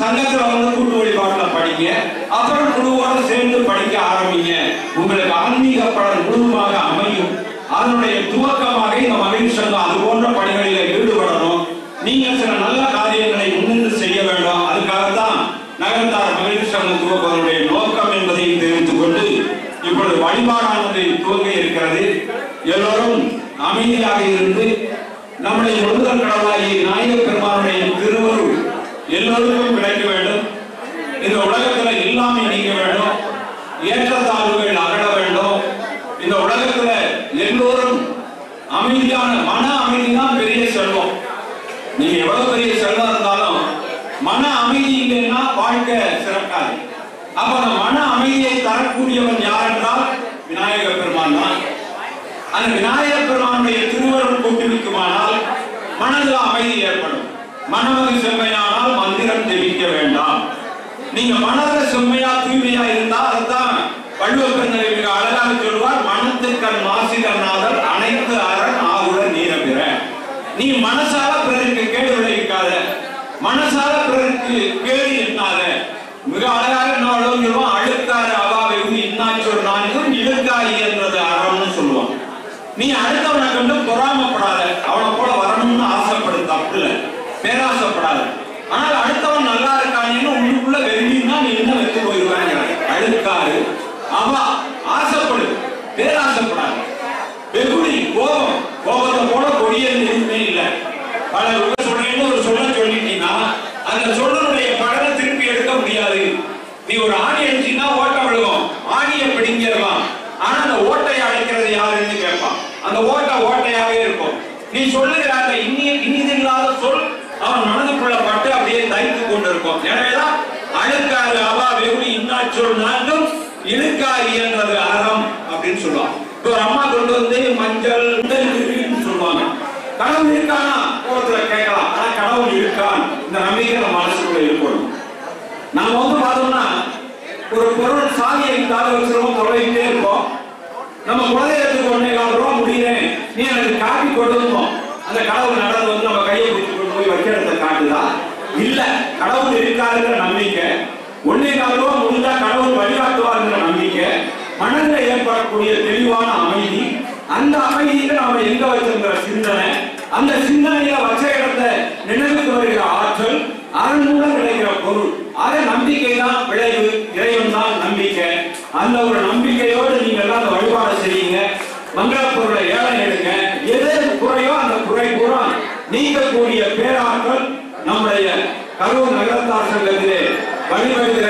சங்கத்துல வந்து கூட்டு வழிபாட்டுல படிங்க. அப்புறம் குழுவோட சேர்ந்து படிக்க ஆரம்பிங்க. உங்களுக்கு ஆன்மீக பலன் முழுவதுமாக அமையும். அதனுடைய துவக்கமாக இந்த மகளிர் சங்கம் அது போன்ற பணிகளில் ஈடுபடணும். நீங்க சில நல்ல காரியங்களை முன்னின்று செய்ய வேண்டும். அதுக்காகத்தான் நகரத்தார் மகளிர் சங்கம் துவக்குவதனுடைய நோக்கம் என்பதையும் தெரிந்து கொண்டு இப்பொழுது வழிபாடானது துவங்க இருக்கிறது. எல்லோரும் அமைதியாக இருந்து நம்முடைய முழுதல் கடவுளாகி நாயக பெருமானுடைய திருவருள் எல்லோருக்கும் இந்த உலகத்துல இல்லாமை நீங்க வேண்டும் ஏற்றத்தாழ்வுகள் அகல வேண்டும். இந்த உலகத்துல எல்லோரும் அமைதியான மன அமைதி தான் பெரிய செல்வம். நீங்க எவ்வளவு பெரிய செல்வம் இருந்தாலும் மன அமைதி இல்லைன்னா வாழ்க்கை சிறக்காது. அப்ப அந்த மன அமைதியை தரக்கூடியவன் யார் என்றால் விநாயக பெருமான் தான். அந்த விநாயக பெருமானுடைய திருவருள் கூட்டுவிக்குமானால் மனதில் அமைதி ஏற்படும். மனமது செம்மையானால் மந்திரம் ஜெபிக்க வேண்டாம். நீங்க மனத செம்மையா தூய்மையா இருந்தா அதுதான் வள்ளுவ மிக அழகாக சொல்வார் மனத்திற்கண் மாசிகர்நாதர் அனைத்து அரண் ஆகுல நீரம்பிற நீ மனசால பிறருக்கு கேடு விளைவிக்காத. மனசால பிறருக்கு கேடு எண்ணாத மிக அழகாக என்ன சொல்லுவோம் அழுக்காறு அவாவை இன்னாச்சொரு நான்கும் இழுக்காய் என்றது அறம்னு சொல்லுவான் நீ அடுத்தவனை கண்டு பொறாமப்படாத. அவனை போல வரணும்னு ஆசைப்படு தப்பு இல்லை. பேராசைப்படாத. ஆனால் அடுத்தவன் நல்லா இருக்கானேன்னு உள்ளுக்குள்ள அழுக்காரு அவா ஆசைப்படு. பேராசைப்படாது. வெகுடி கோபம். கோபத்தை போல கொடிய எதுவுமே இல்ல. பல சொல்றேன்னு ஒரு சொல்ல சொல்லிட்டீங்கன்னா அந்த சொல்லனுடைய பலனை திருப்பி எடுக்க முடியாது. நீ ஒரு ஆணி அடிச்சீங்கன்னா ஓட்டம் விழுகும். ஆணியை பிடிங்கிடலாம். ஆனா அந்த ஓட்டையை அடைக்கிறது யாருன்னு கேட்பான். அந்த ஓட்டை ஓட்டையாவே இருக்கும். நீ சொல்லுகிற அந்த இனிய இனிதில்லாத சொல் அவன் மற்றொரு சொல் நான்கும் இழுக்காரி என்றது அறம் அப்படின்னு சொல்லுவாங்க. இப்போ ஒரு அம்மா கொண்டு வந்து மஞ்சள் சொல்லுவாங்க. கடவுள் இருக்கானா? கோபத்துல கேட்கலாம். ஆனா கடவுள் இருக்கான். இந்த நம்பிக்கை நம்ம மனசுக்குள்ள இருக்கணும். நாம வந்து பார்த்தோம்னா ஒரு பொருள் சாவியை இருந்தாலும் வச்சிருக்கோம் தொலைகிட்டே இருக்கோம் நம்ம குழந்தைகளுக்கு ஒன்னே கால் ரூபா முடியறேன். நீ எனக்கு காப்பி கொண்டு வந்தோம் அந்த கடவுள் நடந்து வந்து நம்ம கையை பிடிச்சி கொண்டு போய் வைக்கிறத காட்டுதா? இல்ல. கடவுள் இருக்காருங்கிற நம்பிக்கை. ஒன்னே கால் ரூபா முடிஞ்சா கடவுள் நம்பிக்கை மனதில் ஏற்படக்கூடிய தெளிவான அமைதி அந்த அமைதியில நாம எங்க வச்சிருக்கிற சிந்தனை அந்த சிந்தனையில வச்ச இடத்தை நினைவுக்கு வருகிற ஆற்றல் அதன் மூலம் கிடைக்கிற பொருள். அதை நம்பிக்கை தான் விளைவு இறைவன் தான் நம்பிக்கை. அந்த ஒரு நம்பிக்கையோடு நீங்க எல்லாம் அந்த வழிபாடு செய்யுங்க. மங்கள பொருளை ஏழை எடுங்க. எது குறையோ அந்த குறை பூரா நீக்கக்கூடிய பேராற்றல் நம்முடைய கரூர் நகரத்தார் சங்கத்திலே வழிபடுகிற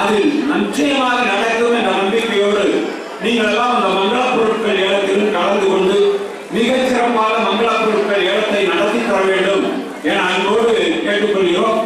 அது நிச்சயமாக நடக்கும் என்ற நம்பிக்கையோடு நீங்கள் எல்லாம் அந்த மங்கள பொருட்கள் ஏலத்திலும் கலந்து கொண்டு மிக சிறப்பாக மங்கள பொருட்கள் ஏலத்தை நடத்தி தர வேண்டும் என அன்போடு கேட்டுக்கொள்கிறோம்.